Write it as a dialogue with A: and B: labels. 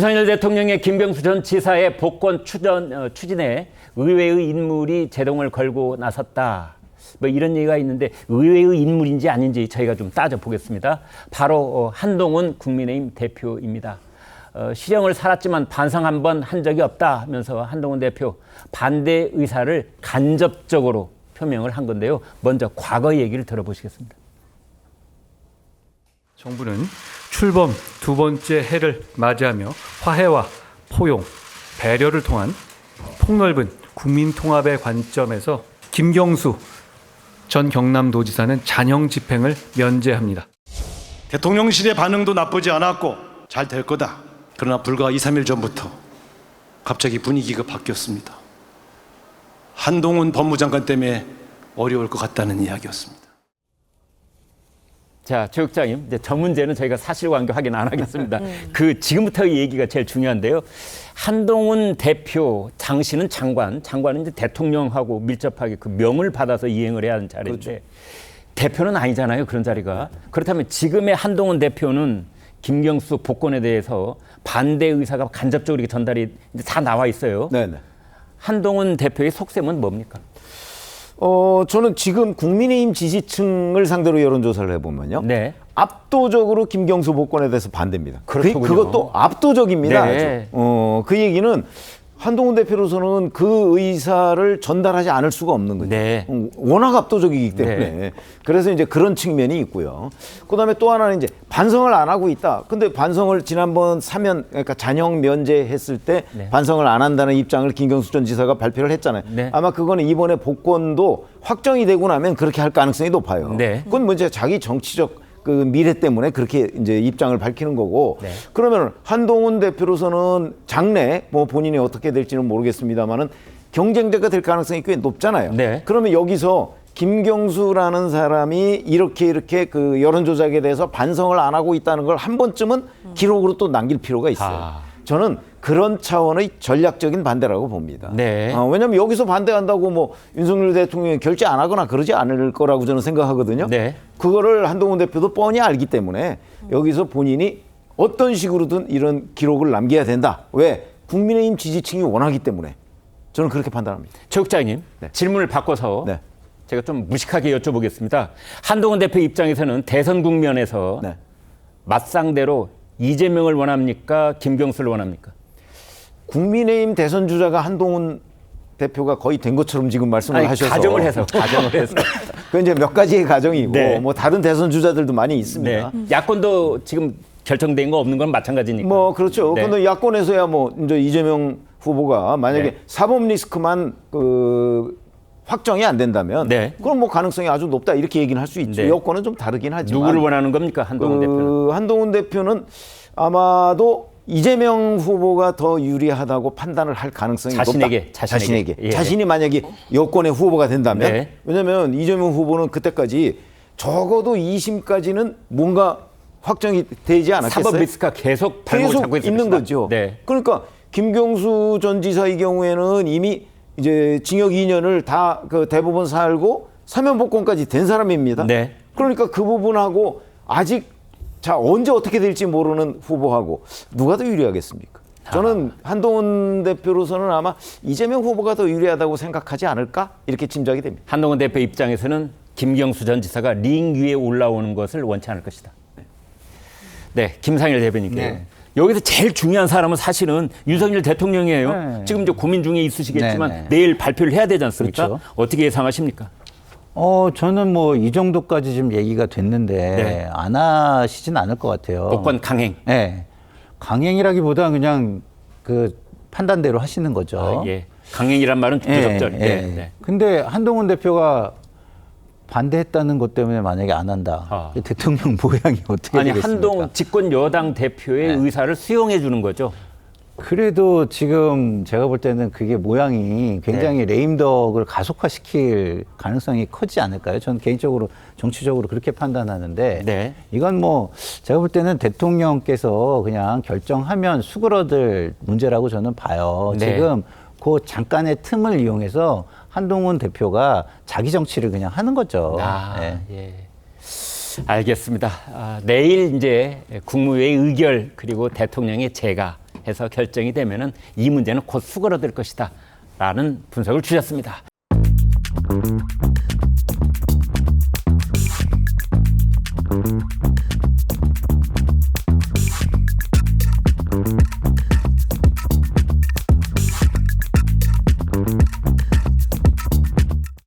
A: 윤석열 대통령의 김병수 전 지사의 복권 추전, 어, 추진에 의회의 인물이 제동을 걸고 나섰다. 뭐 이런 얘기가 있는데 의회의 인물인지 아닌지 저희가 좀 따져보겠습니다. 바로 어, 한동훈 국민의힘 대표입니다. 어, 실형을 살았지만 반성 한 번 한 적이 없다 하면서 한동훈 대표 반대 의사를 간접적으로 표명을 한 건데요. 먼저 과거 얘기를 들어보시겠습니다.
B: 정부는 출범 두 번째 해를 맞이하며 화해와 포용, 배려를 통한 폭넓은 국민 통합의 관점에서 김경수 전 경남도지사는 잔형 집행을 면제합니다.
C: 대통령실의 반응도 나쁘지 않았고 잘 될 거다. 그러나 불과 2, 3일 전부터 갑자기 분위기가 바뀌었습니다. 한동훈 법무장관 때문에 어려울 것 같다는 이야기였습니다.
A: 자, 조국장님, 이제 저 문제는 저희가 사실관계 확인 안 하겠습니다. 그 지금부터 이 얘기가 제일 중요한데요. 한동훈 대표 당시는 장관, 장관은 이제 대통령하고 밀접하게 그 명을 받아서 이행을 해야 하는 자리인데 대표는 아니잖아요. 그런 자리가. 그렇다면 지금의 한동훈 대표는 김경수 복권에 대해서 반대 의사가 간접적으로 이렇게 전달이 이제 다 나와 있어요.
D: 네네.
A: 한동훈 대표의 속셈은 뭡니까?
D: 어, 저는 지금 국민의힘 지지층을 상대로 여론조사를 해보면요.
A: 네.
D: 압도적으로 김경수 복권에 대해서 반대입니다. 그,
A: 그렇더군요.
D: 그것도 압도적입니다.
A: 네.
D: 어, 그 얘기는 한동훈 대표로서는 그 의사를 전달하지 않을 수가 없는 거죠.
A: 네.
D: 음, 워낙 압도적이기 때문에.
A: 네.
D: 그래서 이제 그런 측면이 있고요. 그 다음에 또 하나는 이제 반성을 안 하고 있다. 근데 반성을 지난번 사면, 그러니까 잔형 면제했을 때
A: 네.
D: 반성을 안 한다는 입장을 김경수 전 지사가 발표를 했잖아요.
A: 네.
D: 아마 그거는 이번에 복권도 확정이 되고 나면 그렇게 할 가능성이 높아요.
A: 네.
D: 그건 뭐 이제 자기 정치적 그 미래 때문에 그렇게 이제 입장을 밝히는 거고
A: 네.
D: 그러면 한동훈 대표로서는 장래 뭐 본인이 어떻게 될지는 모르겠습니다만은 경쟁자가 될 가능성이 꽤 높잖아요.
A: 네.
D: 그러면 여기서 김경수라는 사람이 이렇게 이렇게 그 여론 조작에 대해서 반성을 안 하고 있다는 걸 한 번쯤은 기록으로 또 남길 필요가 있어요.
A: 아.
D: 저는 그런 차원의 전략적인 반대라고 봅니다.
A: 네.
D: 어, 왜냐하면 여기서 반대한다고 뭐 윤석열 대통령이 결재 안 하거나 그러지 않을 거라고 저는 생각하거든요.
A: 네.
D: 그거를 한동훈 대표도 뻔히 알기 때문에 여기서 본인이 어떤 식으로든 이런 기록을 남겨야 된다. 왜? 국민의힘 지지층이 원하기 때문에 저는 그렇게 판단합니다.
A: 최 국장님
D: 네.
A: 질문을 바꿔서
D: 네.
A: 제가 좀 무식하게 여쭤보겠습니다. 한동훈 대표 입장에서는 대선 국면에서
D: 네.
A: 맞상대로 이재명을 원합니까? 김경수를 원합니까?
D: 국민의힘 대선 주자가 한동훈 대표가 거의 된 것처럼 지금 말씀을
A: 아니,
D: 하셔서
A: 가정을 해서 가정을 해서
D: 그 이제 몇 가지의 가정이고
A: 네.
D: 뭐 다른 대선 주자들도 많이
A: 네.
D: 있습니다.
A: 야권도 지금 결정된 거 없는 건 마찬가지니까.
D: 뭐 그렇죠.
A: 네.
D: 근데 야권에서야 뭐 이제 이재명 후보가 만약에
A: 네.
D: 사법 리스크만 그 확정이 안 된다면
A: 네.
D: 그럼 뭐 가능성이 아주 높다 이렇게 얘기는 할 수 있죠.
A: 네.
D: 여권은 좀 다르긴 하지만
A: 누구를 원하는 겁니까? 한동훈
D: 그
A: 대표는.
D: 한동훈 대표는 아마도 이재명 후보가 더 유리하다고 판단을 할 가능성이
A: 자신에게,
D: 높다.
A: 자신에게. 예.
D: 자신이 만약에 여권의 후보가 된다면
A: 네.
D: 왜냐하면 이재명 후보는 그때까지 적어도 2심까지는 뭔가 확정이 되지 않았겠어요?
A: 사법 리스크가 계속 발목을
D: 계속
A: 잡고
D: 있는
A: 것이다.
D: 거죠.
A: 네.
D: 그러니까 김경수 전 지사의 경우에는 이미 이제 징역 2년을 다 그 대법원 살고 사면 복권까지 된 사람입니다.
A: 네.
D: 그러니까 그 부분하고 아직 자 언제 어떻게 될지 모르는 후보하고 누가 더 유리하겠습니까? 저는 한동훈 대표로서는 아마 이재명 후보가 더 유리하다고 생각하지 않을까 이렇게 짐작이 됩니다.
A: 한동훈 대표 입장에서는 김경수 전 지사가 링 위에 올라오는 것을 원치 않을 것이다. 네, 김상일 대변인께
E: 네.
A: 여기서 제일 중요한 사람은 사실은 윤석열 대통령이에요.
E: 네.
A: 지금 이제 고민 중에 있으시겠지만
E: 네, 네.
A: 내일 발표를 해야 되지 않습니까?
E: 그렇죠.
A: 어떻게 예상하십니까?
E: 어, 저는 뭐 이 정도까지 지금 얘기가 됐는데
A: 네.
E: 안 하시진 않을 것 같아요.
A: 복권 강행.
E: 네. 강행이라기보다 그냥 그 판단대로 하시는 거죠.
A: 아, 예. 강행이란 말은 좀
E: 예,
A: 부적절.
E: 예.
A: 네, 네.
E: 근데 한동훈 대표가 반대했다는 것 때문에 만약에 안 한다.
A: 아.
E: 대통령 모양이 어떻게
A: 아니
E: 되겠습니까?
A: 한동 집권 여당 대표의
E: 네.
A: 의사를 수용해 주는 거죠.
E: 그래도 지금 제가 볼 때는 그게 모양이 굉장히
A: 네.
E: 레임덕을 가속화시킬 가능성이 크지 않을까요? 저는 개인적으로 정치적으로 그렇게 판단하는데
A: 네.
E: 이건 뭐 제가 볼 때는 대통령께서 그냥 결정하면 수그러들 문제라고 저는 봐요.
A: 네.
E: 지금 그 잠깐의 틈을 이용해서 한동훈 대표가 자기 정치를 그냥 하는 거죠.
A: 아,
E: 네.
A: 예. 알겠습니다. 아, 내일 이제 국무회의 의결 그리고 대통령의 재가 해서 결정이 되면은 이 문제는 곧 수그러들 것이다. 라는 분석을 주셨습니다.